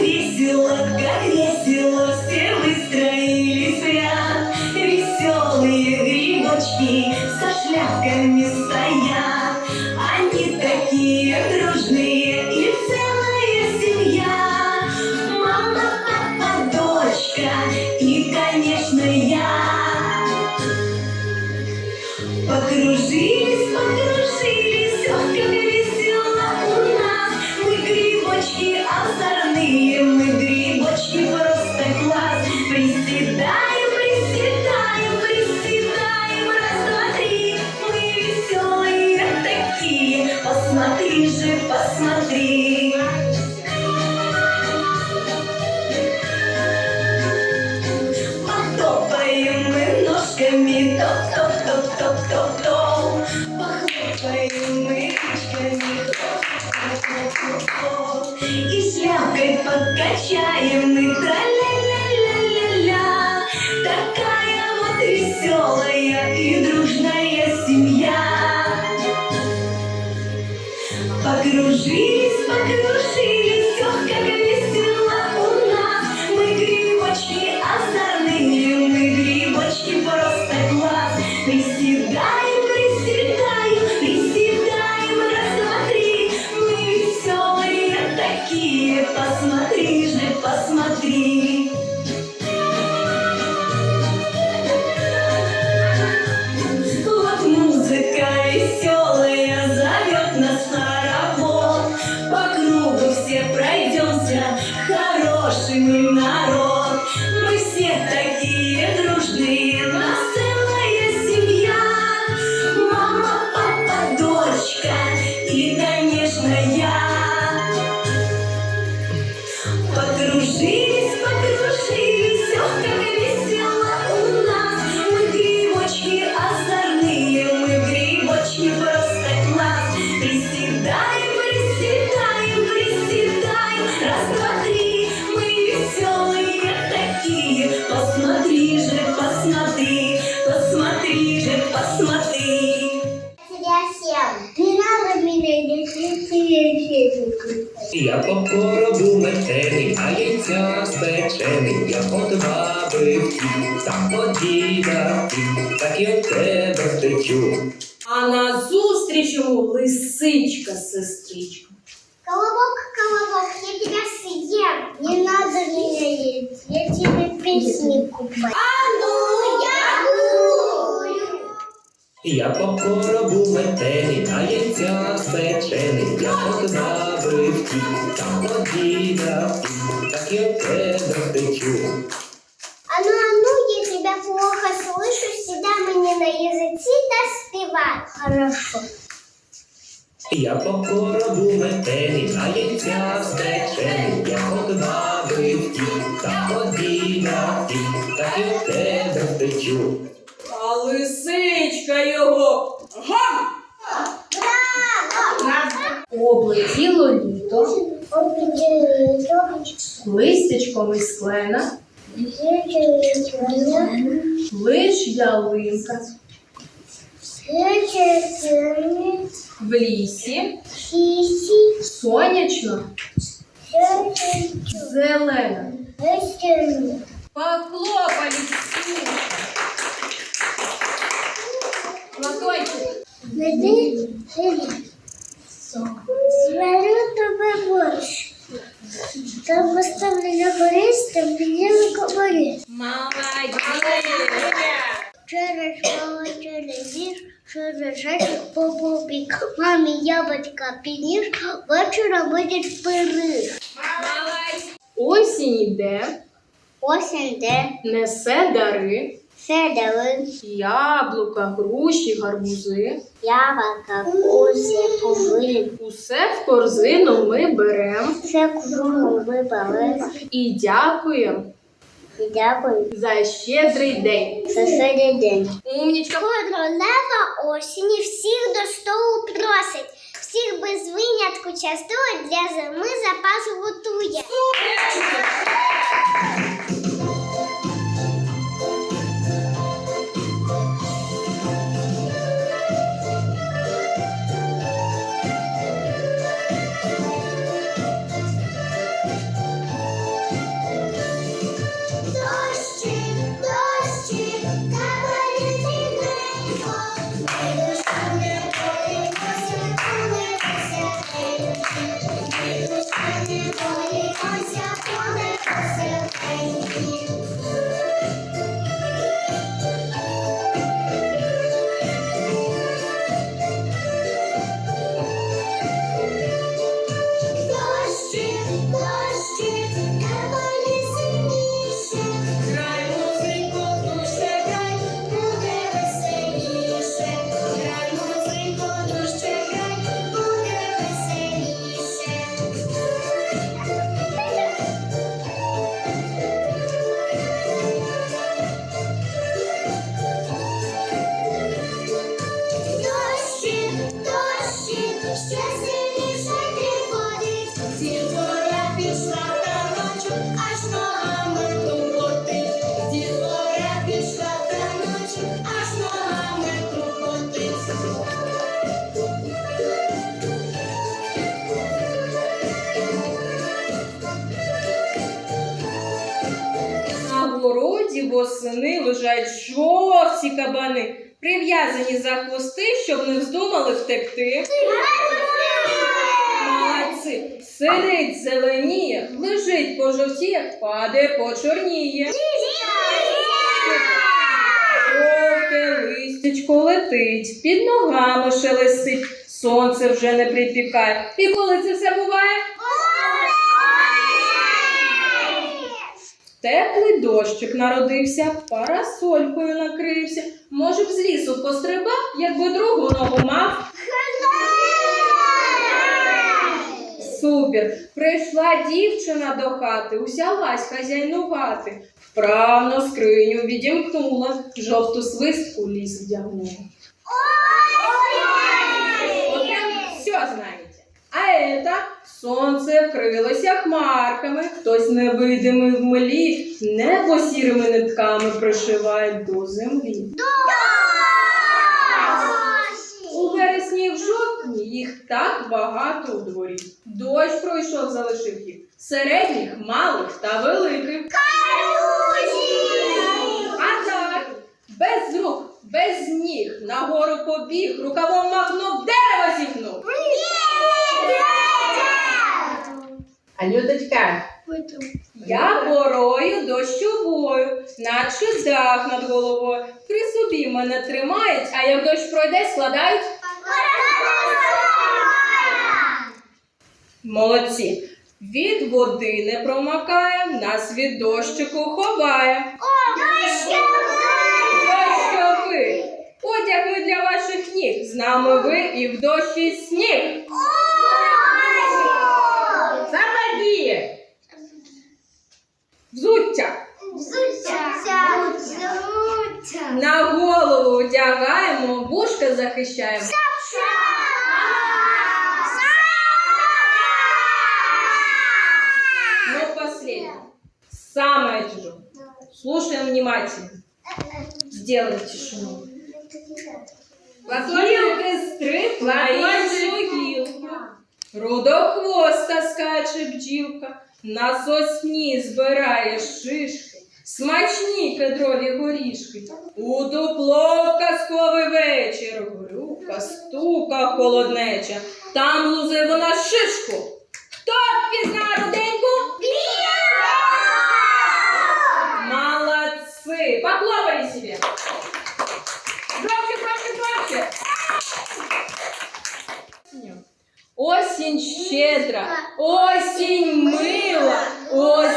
Весело, как весело все выстроились. Веселые грибочки со шляпками стоят. Они такие дружные и целая семья. Мама, папа, дочка и, конечно, Топ-топ-топ-топ. И шляпкой подкачаем мы, тра-ля-ля-ля-ля-ля. Такая вот веселая и дружная семья. Покружились, Я по коробу метений, а яйця спечений, я от баби втік, там от діда так і от тебе втечу. А назустріч йому лисичка, сестричка. Колобок, колобок, я тебя съем. Не надо меня есть. Я тебе песни купаю. А ну, я буду. Я по коробу метений, а яйця спечений, я от баби втік, там втік, так і тебе втечу. А ну, а ну, я тебя плохо слышу. Всегда мне на языке доспевай. Хорошо. Я по коробу метений, а яйця спечений, я от баби втік, там втік, так і от тебе втечу. А лисичка його. Гам! Облетіло літо, листячком із клена, лиш ялинка. В лісі, сонячно, зелена. Похлопали всі. Ладончик. Веди, Сварю борщ. Там поставлю на горість, там підняли комарі. Молодець. Через мало через ніж, через жачок попупік. Мамі яблочка підніж, вечора буде пиріг. Молодець. Осінь іде, Осінь де несе дари, седали, яблука, груші, гарбузи. яблока, куси, повили. Усе в корзину ми берем Все кругом вибрали. і дякуємо Дякую за щедрий день. за сьогодні день. Умнічка. Королева осені всіх до столу просить. Всіх без винятку частує, для зими запас готує. Восени лежать жовті кабани, прив'язані за хвости, щоб не вздумали втекти. Молодці. Сидить, зеленіє, лежить пожовтіє, падає, почорніє. Жовте листячко летить, під ногами шелестить, сонце вже не припікає. І коли це все буває? Теплий дощик народився, парасолькою накрився. Може б з лісу пострибав, якби другу ногу мав. Супер! Прийшла дівчина до хати, усялась хазяйнувати. Вправно скриню відімкнула, жовту свистку ліс вдягнула. Прям все знаете. А это сонце вкрилося хмарками, хтось невидимий в млі, небо сірими нитками пришиває до землі. У вересні і в жовтні їх так багато у дворі. Дощ пройшов, залишив їх середніх, малих та великих. А так, без рук, без ніг, нагору побіг, рукавом махнув, дерево зігнув. Анюточка, Я порою дощовою, наче дах над головою. При собі мене тримають, а як дощ пройде, складають. Молодці. Від води не промакає, нас від дощику ховає. Дощовий. Одяг ми для ваших ніг. З нами ви і в дощі сніг. Взуття. На голову одягаємо, вушка захищаємо. Ну, последнее. Самое тяжелое. Слушаем внимательно. Сделаем тишину. Гілки стрибла іншу гілку. Рудохвоста скаче бджілка, на сосні збирає шишки, смачні кедрові горішки. У дупло в казковий вечір, грюка, стука холоднеча, там лузе вона шишку. Хто впізна Осінь щедра, осінь мила, осінь